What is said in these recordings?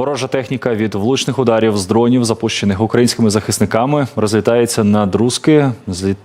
Ворожа техніка від влучних ударів з дронів, запущених українськими захисниками, розлітається на друзки,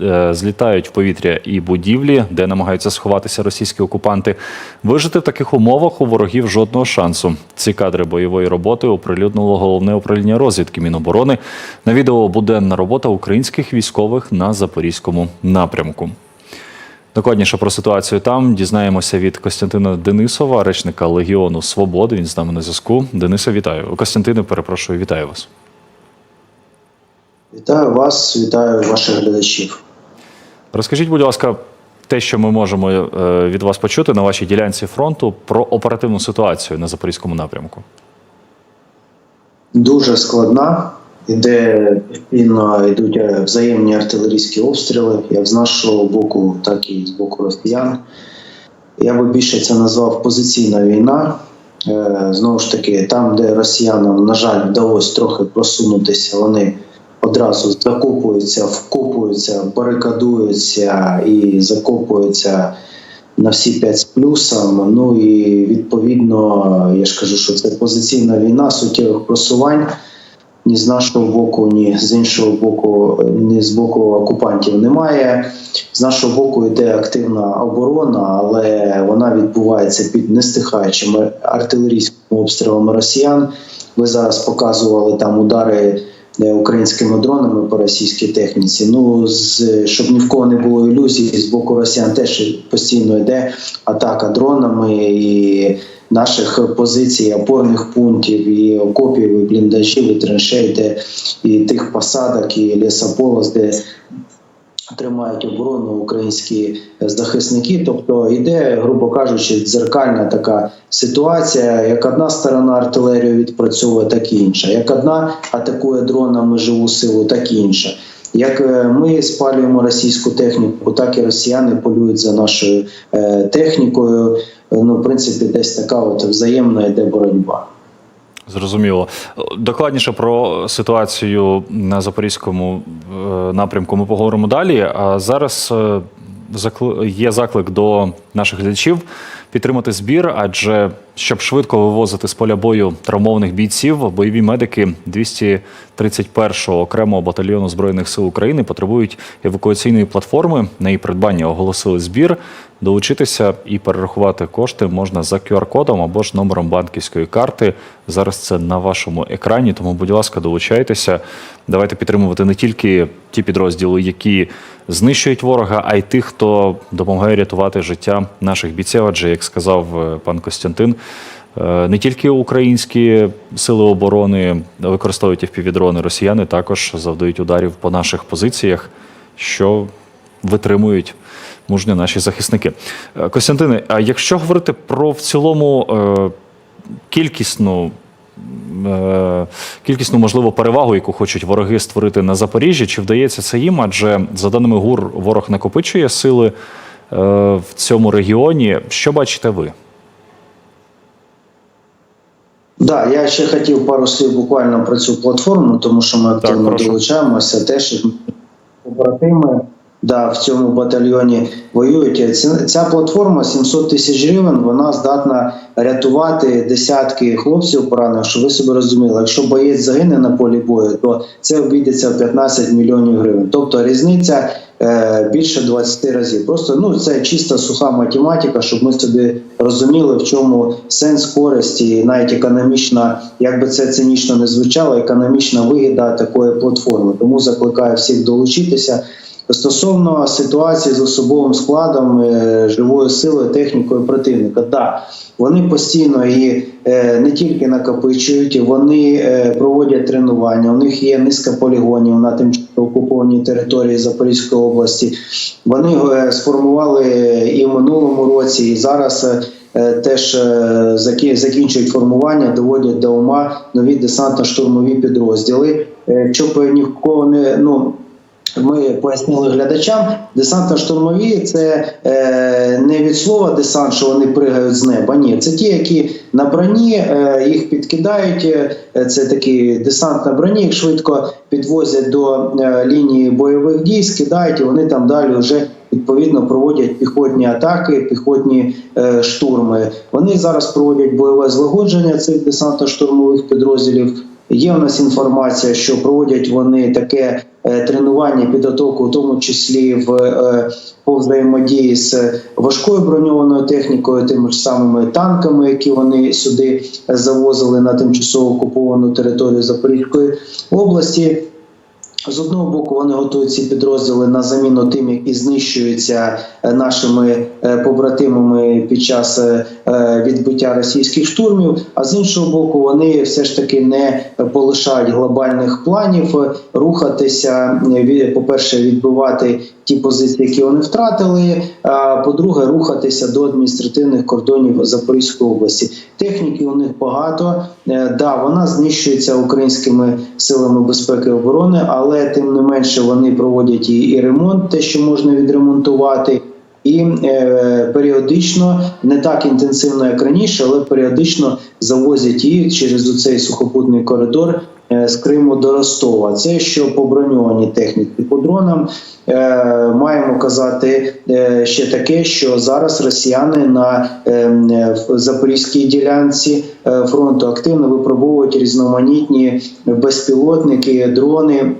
е, злітають в повітря і будівлі, де намагаються сховатися російські окупанти. Вижити в таких умовах у ворогів жодного шансу. Ці кадри бойової роботи оприлюднило головне управління розвідки Міноборони. На відео буденна робота українських військових на запорізькому напрямку. Докладніше про ситуацію там дізнаємося від Костянтина Денисова, речника Легіону Свободи. Він з нами на зв'язку. Дениса, вітаю. Костянтине, перепрошую, вітаю вас. Вітаю вас, вітаю ваших глядачів. Розкажіть, будь ласка, те, що ми можемо е, від вас почути на вашій ділянці фронту про оперативну ситуацію на запорізькому напрямку. Дуже складна, іде постійно йдуть е, взаємні артилерійські обстріли, як з нашого боку, так і з боку росіян. Я би більше це назвав позиційна війна. Е, Знову ж таки, там, де росіянам, на жаль, вдалося трохи просунутися, вони одразу закопуються, вкопуються, барикадуються і закопуються на всі 5 з плюсом. Ну і відповідно, я ж кажу, що це позиційна війна, суттєвих просувань. Ні з нашого боку, ні з іншого боку, ні з боку окупантів немає. З нашого боку йде активна оборона, але вона відбувається під нестихаючими артилерійськими обстрілами росіян. Ви зараз показували там удари українськими дронами по російській техніці. Ну з щоб ні в кого не було ілюзій, з боку росіян теж постійно йде атака дронами і наших позицій, опорних пунктів, і окопів, і бліндажів, і траншей, де і тих посадок, і лісополос, де тримають оборону українські захисники. Тобто йде, грубо кажучи, дзеркальна така ситуація. Як одна сторона артилерію відпрацьовує, так і інша. Як одна атакує дронами живу силу, так і інша. Як е, ми спалюємо російську техніку, так і росіяни полюють за нашою е, технікою. Е, Ну, в принципі, десь така от взаємна йде боротьба. Зрозуміло. Докладніше про ситуацію на запорізькому е, напрямку ми поговоримо далі. А зараз е, є заклик до наших глядачів підтримати збір, адже щоб швидко вивозити з поля бою травмованих бійців, бойові медики 231-го окремого батальйону збройних сил України потребують евакуаційної платформи. На її придбання оголосили збір. Долучитися і перерахувати кошти можна за QR-кодом або ж номером банківської карти. Зараз це на вашому екрані. Тому, будь ласка, долучайтеся. Давайте підтримувати не тільки ті підрозділи, які знищують ворога, а й тих, хто допомагає рятувати життя наших бійців. Адже, як сказав е, пан Костянтин, е, не тільки українські сили оборони використовують впівдрони, росіяни також завдають ударів по наших позиціях, що витримують мужньо наші захисники. Е, Костянтине, а якщо говорити про в цілому кількісну. Кількісну можливо перевагу, яку хочуть вороги створити на Запоріжжі, чи вдається це їм? Адже за даними ГУР, ворог накопичує сили в цьому регіоні. Що бачите ви? Да, я ще хотів пару слів буквально про цю платформу, тому що ми активно прошу. долучаємося. Теж побратими да, в цьому батальйоні воюють. Ця, платформа 700 тисяч гривень. Вона здатна рятувати десятки хлопців поранених. Щоб ви собі розуміли, якщо боєць загине на полі бою, то це обійдеться в 15 мільйонів гривень. Тобто різниця е, більше 20 разів. Просто ну це чиста суха математика, щоб ми собі розуміли, в чому сенс користі, і навіть економічна, як би це цинічно не звучало, економічна вигіда такої платформи. Тому закликаю всіх долучитися. Стосовно ситуації з особовим складом е, живою силою, технікою противника, да, вони постійно її е, не тільки накопичують, вони е, проводять тренування. У них є низка полігонів на тимчасово окупованій території Запорізької області. Вони е, сформували і в минулому році, і зараз. е, Теж е, закінчують формування, доводять до ума нові десантно-штурмові підрозділи. Щоб ні в кого не ну ми пояснили глядачам, десантно-штурмові це е, не від слова десант, що вони пригають з неба. Ні, це ті, які на броні е, їх підкидають. е, Це такі десант на броні, їх швидко підвозять до е, лінії бойових дій, скидають, і вони там далі вже відповідно проводять піхотні атаки, піхотні е, штурми. Вони зараз проводять бойове злагодження цих десантно-штурмових підрозділів. Є в нас інформація, що проводять вони таке е, тренування, підготовку, в тому числі в е, по взаємодії з важкою броньованою технікою, тими ж самими танками, які вони сюди завозили на тимчасово окуповану територію Запорізької області. З одного боку, вони готують ці підрозділи на заміну тим, які знищуються е, нашими е, побратимами під час е, відбиття російських штурмів. А з іншого боку, вони все ж таки не полишають глобальних планів рухатися. е, По-перше, відбивати ті позиції, які вони втратили. А по-друге, рухатися до адміністративних кордонів Запорізької області. Техніки у них багато. Е, Да, вона знищується українськими силами безпеки і оборони, але тим не менше вони проводять і, і ремонт, те, що можна відремонтувати. І е, періодично, не так інтенсивно, як раніше, але періодично завозять її через цей сухопутний коридор е, з Криму до Ростова. Це що по броньованій техніці. По дронам е, маємо казати е, ще таке, що зараз росіяни на е, е, запорізькій ділянці е, фронту активно випробовують різноманітні безпілотники, дрони.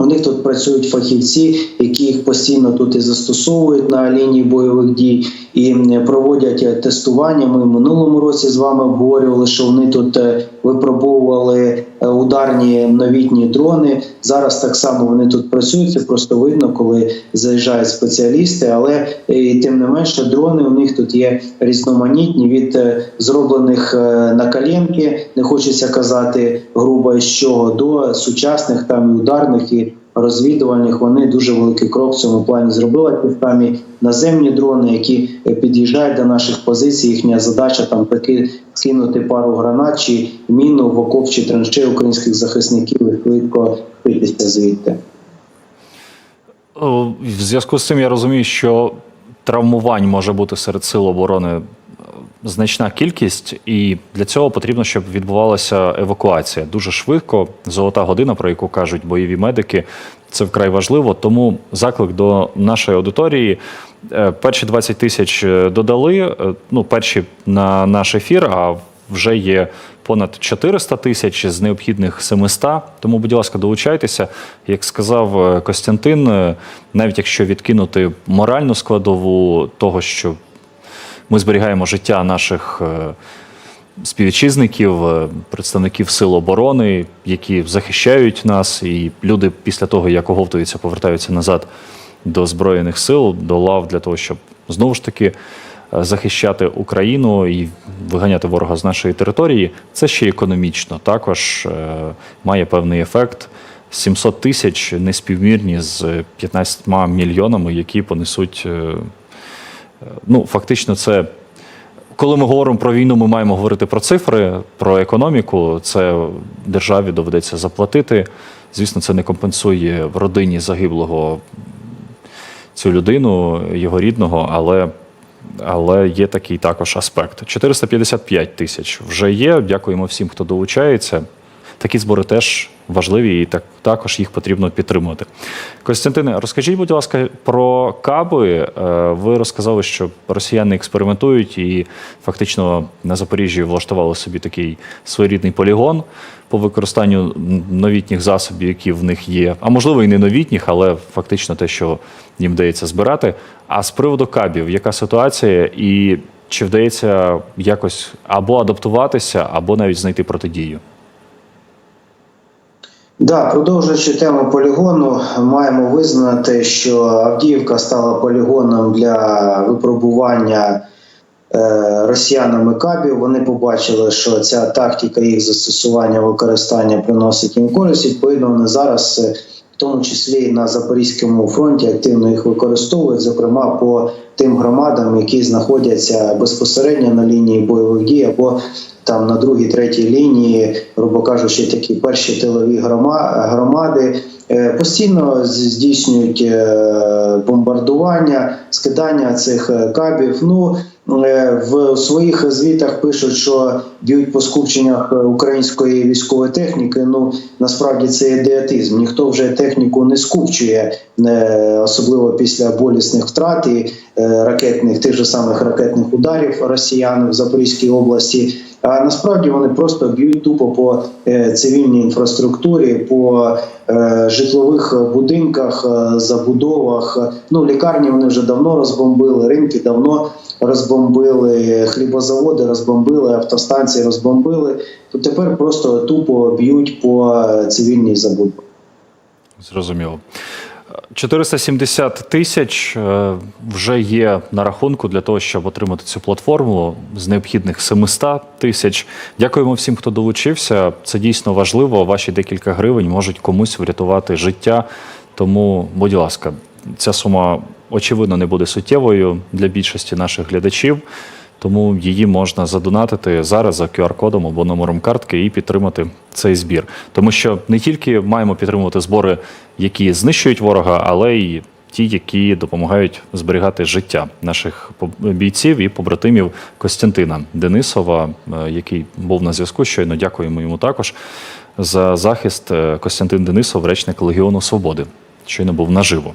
У них тут працюють фахівці, які їх постійно тут і застосовують на лінії бойових дій і проводять е, тестування. Ми в минулому році з вами обговорювали, що вони тут е, випробовували е, ударні новітні дрони. Зараз так само вони тут працюють. Це просто видно, коли заїжджають спеціалісти. Але е, і тим не менше, дрони у них тут є різноманітні від е, зроблених е, на коленки, не хочеться казати грубо з чого, до сучасних там ударних і розвідувальних. Вони дуже великий крок в цьому плані зробили. Ті самі наземні дрони, які е, під'їжджають до наших позицій. Їхня задача там таки скинути пару гранат чи міну в окоп чи траншеї українських захисників і швидко витися звідти. В зв'язку з цим я розумію, що травмувань може бути серед сил оборони е, значна кількість, і для цього потрібно, щоб відбувалася евакуація дуже швидко. Золота година, про яку кажуть бойові медики, це вкрай важливо. Тому заклик до нашої аудиторії. Е, Перші 20 тисяч е, додали. е, Ну, перші на наш ефір, а вже є понад 400 тисяч з необхідних 700. Тому, будь ласка, долучайтеся. Як сказав Костянтин, навіть якщо відкинути моральну складову того, що ми зберігаємо життя наших е, співвітчизників, е, представників сил оборони, які захищають нас, і люди після того, як оговтуються, повертаються назад до збройних сил, до лав для того, щоб знову ж таки е, захищати Україну і виганяти ворога з нашої території. Це ще економічно також має певний ефект. 700 тисяч неспівмірні з 15 мільйонами, які понесуть. Ну, фактично, це коли ми говоримо про війну, ми маємо говорити про цифри, про економіку. Це державі доведеться заплатити. Звісно, це не компенсує в родині загиблого цю людину, його рідного, але, але є такий також аспект. 455 тисяч вже є. Дякуємо всім, хто долучається. Такі збори теж важливі і так, також їх потрібно підтримувати. Костянтине, розкажіть, будь ласка, про каби. Е, Ви розказали, що росіяни експериментують і фактично на Запоріжжі влаштували собі такий своєрідний полігон по використанню новітніх засобів, які в них є. А можливо, і не новітніх, але фактично те, що їм вдається збирати. А з приводу кабів, яка ситуація, і чи вдається якось або адаптуватися, або навіть знайти протидію? Да, продовжуючи тему полігону, маємо визнати, що Авдіївка стала полігоном для випробування е, росіянами кабів. Вони побачили, що ця тактика їх застосування використання приносить їм користь. Відповідно, вони зараз, е, тому числі і на Запорізькому фронті, активно їх використовують, зокрема по тим громадам, які знаходяться безпосередньо на лінії бойових дій або там на другій, третій лінії, грубо кажучи, такі перші тилові грома- громади. е, Постійно здійснюють е, бомбардування, скидання цих е, кабів. Ну в своїх звітах пишуть, що б'ють по скупченнях е, української військової техніки. Ну насправді це ідеатизм. Ніхто вже техніку не скупчує, особливо після болісних втрат і ракетних тих же самих ракетних ударів росіян в Запорізькій області. А насправді вони просто б'ють тупо по е, цивільній інфраструктурі, по е, житлових будинках, е, забудовах. Ну, лікарні вони вже давно розбомбили, ринки давно розбомбили, хлібозаводи розбомбили, автостанції розбомбили. То тепер просто тупо б'ють по е, цивільній забудові. Зрозуміло. 470 тисяч е, вже є на рахунку для того, щоб отримати цю платформу з необхідних 700 тисяч. Дякуємо всім, хто долучився. Це дійсно важливо. Ваші декілька гривень можуть комусь врятувати життя. Тому, будь ласка, ця сума очевидно не буде суттєвою для більшості наших глядачів. Тому її можна задонатити зараз за QR-кодом або номером картки і підтримати цей збір. Тому що не тільки маємо підтримувати збори, які знищують ворога, але й ті, які допомагають зберігати життя наших бійців і побратимів Костянтина Денисова, е, який був на зв'язку. Щойно дякуємо йому також за захист. Е, Костянтин Денисов, речник Легіону Свободи, щойно був наживо.